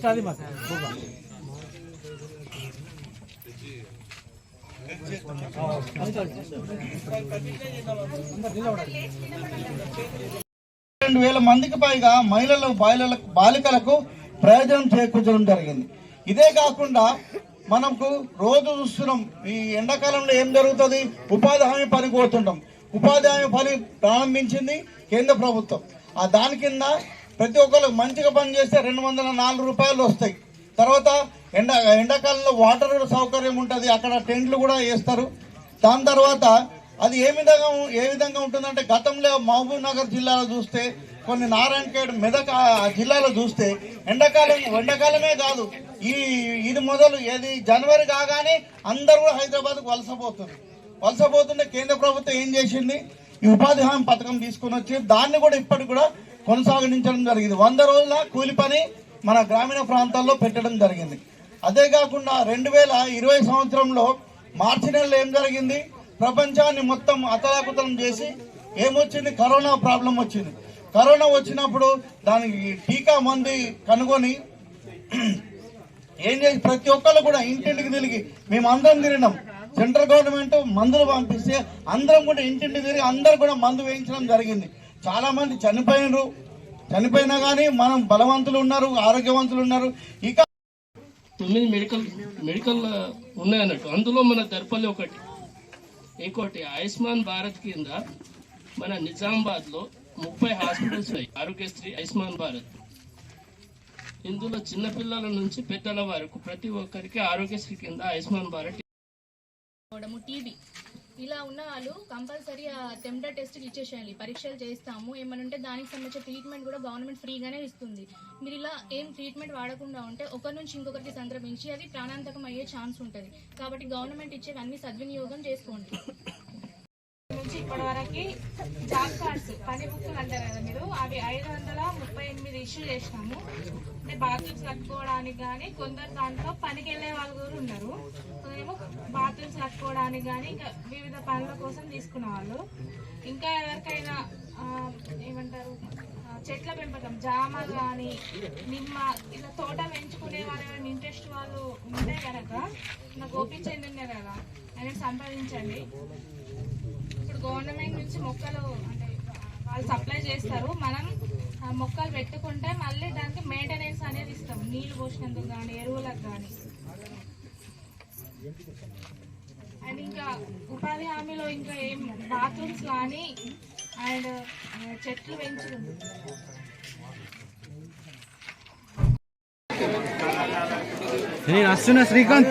First అది మాకు రెండు వేల మందికి పైగా మహిళలు బాలికలకు బాలికలకు ప్రయోజనం చేకూర్చడం జరిగింది. ఇదే కాకుండా మనకు రోజు చూస్తున్నాం ఈ ఎండాకాలంలో ఏం జరుగుతుంది? ఉపాధి హామీ పని కోరుతుంటాం. ఉపాధి హామీ పని ప్రారంభించింది కేంద్ర ప్రభుత్వం. ఆ దాని కింద ప్రతి ఒక్కరు మంచిగా పని చేస్తే రెండు వందల నాలుగు రూపాయలు వస్తాయి. తర్వాత ఎండ ఎండాకాలంలో వాటర్ సౌకర్యం ఉంటుంది అక్కడ టెంట్లు కూడా వేస్తారు. దాని తర్వాత అది ఏ విధంగా ఏ విధంగా ఉంటుందంటే గతంలో మహబూబ్ నగర్ జిల్లాలో చూస్తే కొన్ని నారాయణఖేడ్ మెదక్ జిల్లాలో చూస్తే ఎండాకాలం ఎండాకాలమే కాదు ఈ ఇది మొదలు ఏది జనవరి కాగానే అందరూ హైదరాబాద్కు వలసపోతుంది వలసపోతుంటే కేంద్ర ప్రభుత్వం ఏం చేసింది? ఈ ఉపాధి హామీ పథకం తీసుకుని వచ్చి దాన్ని కూడా ఇప్పటికి కూడా కొనసాగించడం జరిగింది. వంద రోజుల కూలి పని మన గ్రామీణ ప్రాంతాల్లో పెట్టడం జరిగింది. అదే కాకుండా రెండు వేల ఇరవై సంవత్సరంలో మార్చి నెలలో ఏం జరిగింది? ప్రపంచాన్ని మొత్తం అతలాకుతలం చేసి ఏమొచ్చింది? కరోనా ప్రాబ్లం వచ్చింది. కరోనా వచ్చినప్పుడు దానికి టీకా మంది కనుగొని ఏం చేసి ప్రతి ఒక్కళ్ళు కూడా ఇంటింటికి తిరిగి మేము అందరం తిరిగినాం. సెంట్రల్ గవర్నమెంట్ మందులు పంపిస్తే అందరం కూడా ఇంటింటికి తిరిగి అందరు కూడా మందు వేయించడం జరిగింది. చాలా మంది చనిపోయినరు. చనిపోయినా కానీ మనం బలవంతులు ఉన్నారు ఆరోగ్యవంతులు ఉన్నారు. ఇక తొమ్మిది మెడికల్ మెడికల్ ఉన్నాయన్నట్టు అందులో మన దర్పల్లి ఒకటి. ఇంకోటి ఆయుష్మాన్ భారత్ కింద మన నిజామాబాద్లో ముప్పై హాస్పిటల్స్ ఉన్నాయి. ఆరోగ్యశ్రీ ఆయుష్మాన్ భారత్. ఇందులో చిన్నపిల్లల నుంచి పెద్దల వరకు ప్రతి ఒక్కరికి ఆరోగ్యశ్రీ కింద ఆయుష్మాన్ భారత్ అవడము టీబీ. ఇలా ఉన్న వాళ్ళు కంపల్సరీ ఆ టెంప్టర్ టెస్ట్ ఇచ్చేసేయాలి. పరీక్షలు చేస్తాము ఏమైనా ఉంటే దానికి సంబంధించిన ట్రీట్మెంట్ కూడా గవర్నమెంట్ ఫ్రీగానే ఇస్తుంది. మీరు ఇలా ఏం ట్రీట్మెంట్ వాడకుండా ఉంటే ఒకరి నుంచి ఇంకొకరికి సంక్రమించి అది ప్రాణాంతకం అయ్యే ఛాన్స్ ఉంటుంది. కాబట్టి గవర్నమెంట్ ఇచ్చే అన్ని సద్వినియోగం చేసుకోండి. నుంచి ఇప్పటి వరకు జాబ్ కార్డ్స్ పని బుక్కులు అంటారు కదా మీరు అవి ఐదు వందల ముప్పై ఎనిమిది ఇష్యూ చేసినాము. అంటే బాత్రూమ్స్ కట్టుకోవడానికి కానీ కొందరు దాంట్లో పనికి వెళ్ళే వాళ్ళు కూడా ఉన్నారు. కొందరేమో బాత్రూమ్స్ కట్టుకోవడానికి కానీ ఇంకా వివిధ పనుల కోసం తీసుకున్న వాళ్ళు. ఇంకా ఎవరికైనా ఏమంటారు చెట్ల పెంపకం జామ కానీ నిమ్మ ఇలా తోట పెంచుకునే వాళ్ళు ఏమైనా ఇంట్రెస్ట్ వాళ్ళు ఉంటే కనుక నాకు ఓపిక ఉన్నారు కదా ఆయన సంపాదించండి ఇప్పుడు గవర్నమెంట్ నుంచి మొక్కలు అంటే వాళ్ళు సప్లై చేస్తారు. మనం మొక్కలు పెట్టుకుంటే మళ్ళీ దానికి మెయింటెనెన్స్ అనేది ఇస్తాం. నీళ్ళు పోసినందుకు కానీ ఎరువులకు కానీ ఇంకా ఉపాధి హామీలో ఇంకా ఏం బాత్రూమ్స్ కానీ అండ్ చెట్లు పెంచడం. నేను వస్తున్నా శ్రీకాంత్.